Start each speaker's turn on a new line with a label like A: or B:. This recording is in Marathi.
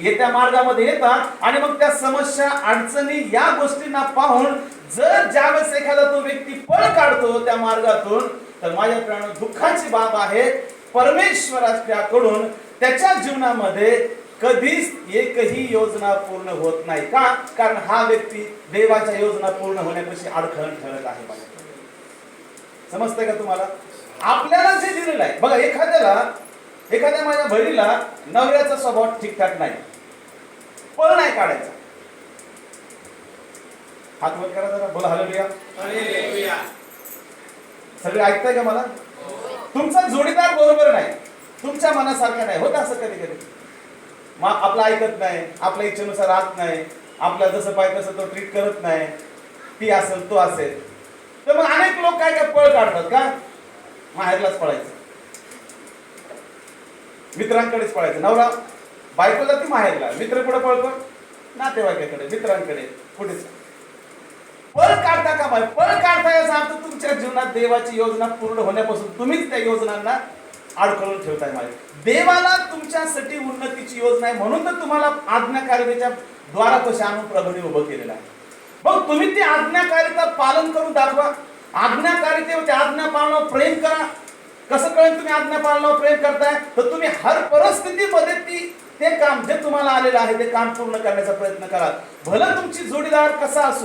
A: येत्या मार्गामध्ये येतात. आणि मग त्या समस्या अडचणी या गोष्टींना पाहून जर ज्यावेळेस एखादा तो व्यक्ती पळ काढतो त्या मार्गातून तर माझ्या प्राण दुःखाची बाब आहे. परमेश्वराच्याकडून त्याच्या जीवनामध्ये कधीच एकही योजना पूर्ण होत नाही. का? कारण हा व्यक्ती देवाच्या योजना पूर्ण होण्यापाशी अडखळण ठरत आहे. बघा. समजतंय का तुम्हाला? आपल्याला जे दिलेलं आहे. बघा एखाद्याला एखाद्या माझ्या बहिणीला नवऱ्याचा स्वभाव ठीकठाक नाही. पळ नाही काढायचा. हात वर करा जरा बोला हॅलो सगळे ऐकताय का मला? तुमचा जोडीदार बरोबर नाही. तुमच्या मनासारखा नाही. होत असं कधी कधी? मग आपलं ऐकत नाही आपल्या इच्छेनुसार राहत नाही आपल्या जसं पाहिजे तसं तो ट्रीट करत नाही. ती असेल तो असेल. तर मग अनेक लोक काय काय पळ काढतात का? माहेरलाच पळायचं. मित्रांकडेच पळायचं. नवरा बायकोला ती माहेरला. मित्र कुठं पळतो? नातेवाईकाकडे मित्रांकडे. कुठेच पळ काढता का बाय? पळ काढता याचा अर्थ तुमच्या जीवनात देवाची योजना पूर्ण होण्यापासून तुम्हीच त्या योजनांना अडकळून ठेवताय माझे देवाला तुमच्यासाठी उन्नतीची योजना आहे म्हणून तर तुम्हाला आज्ञाकारितेच्या द्वारापाशी आणून प्रभूने उभं केलेलं आहे. मग तुम्ही ती आज्ञाकारिता पालन करून दाखवा. आज्ञाकारिते आज्ञा पाळणं प्रेम करा. कसं कळेल तुम्ही आज्ञापालनावर प्रेम करताय? तर तुम्ही हर परिस्थितीमध्ये ती ते काम जे तुम्हाला आलेलं आहे ते काम पूर्ण करण्याचा प्रयत्न करा भलं तुमची जोडीदार कसा असो